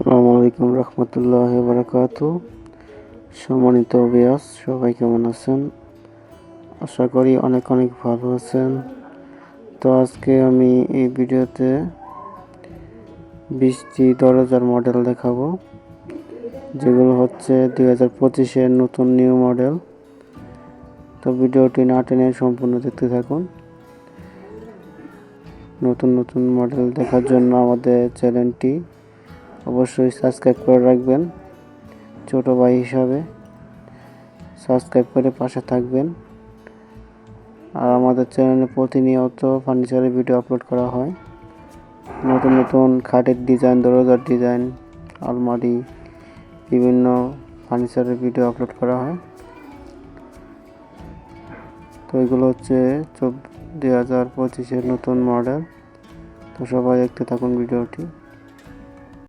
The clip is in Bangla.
আসসালামু আলাইকুম রহমতুল্লাহ বারাকাত। সম্মানিত বিয়াস সবাই কেমন আছেন? আশা করি অনেক অনেক ভালো আছেন। তো আজকে আমি এই ভিডিওতে বৃষ্টি দরজার মডেল দেখাবো, যেগুলো হচ্ছে দুই হাজার পঁচিশের নতুন নিউ মডেল। তো ভিডিওটি না টেনে সম্পূর্ণ দেখতে থাকুন। নতুন নতুন মডেল দেখার জন্য আমাদের চ্যানেলটি অবশ্যই সাবস্ক্রাইব করে রাখবেন, ছোট ভাই হিসাবে সাবস্ক্রাইব করে পাশে থাকবেন। আর আমাদের চ্যানেলে প্রতিনিয়ত ফার্নিচারের ভিডিও আপলোড করা হয়। নতুন নতুন খাটের ডিজাইন দরজার ডিজাইন আলমারি, বিভিন্ন ফার্নিচারের ভিডিও আপলোড করা হয়। তো এগুলো হচ্ছে চব দুই হাজার পঁচিশের নতুন মডেল তো সবাই দেখতে থাকুন ভিডিওটি